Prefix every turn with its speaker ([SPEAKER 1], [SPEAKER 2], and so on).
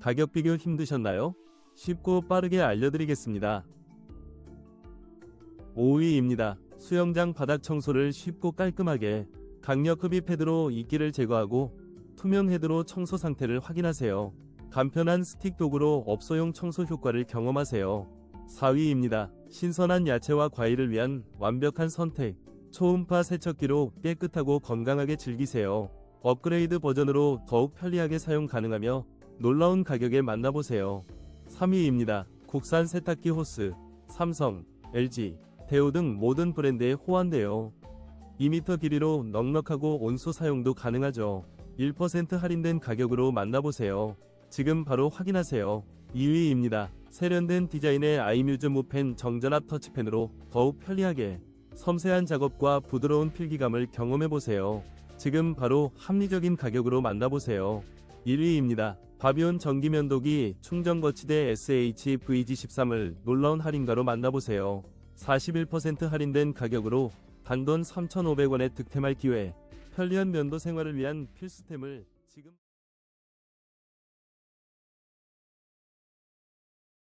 [SPEAKER 1] 가격 비교 힘드셨나요? 쉽고 빠르게 알려드리겠습니다. 5위입니다. 수영장 바닥 청소를 쉽고 깔끔하게 강력 흡입 헤드로 이끼를 제거하고 투명 헤드로 청소 상태를 확인하세요. 간편한 스틱 도구로 업소용 청소 효과를 경험하세요. 4위입니다. 신선한 야채와 과일을 위한 완벽한 선택. 초음파 세척기로 깨끗하고 건강하게 즐기세요. 업그레이드 버전으로 더욱 편리하게 사용 가능하며 놀라운 가격에 만나보세요. 3위입니다. 국산 세탁기 호스. 삼성, LG, 대우 등 모든 브랜드에 호환돼요. 2m 길이로 넉넉하고 온수 사용도 가능하죠. 1% 할인된 가격으로 만나보세요. 지금 바로 확인하세요. 2위입니다. 세련된 디자인의 아이뮤즈 무펜 정전압 터치펜으로 더욱 편리하게 섬세한 작업과 부드러운 필기감을 경험해보세요. 지금 바로 합리적인 가격으로 만나보세요. 1위입니다. 바비온 전기면도기 충전 거치대 SHVG13을 놀라운 할인가로 만나보세요. 41% 할인된 가격으로 단돈 3,500원에 득템할 기회. 편리한 면도 생활을 위한 필수템을 지금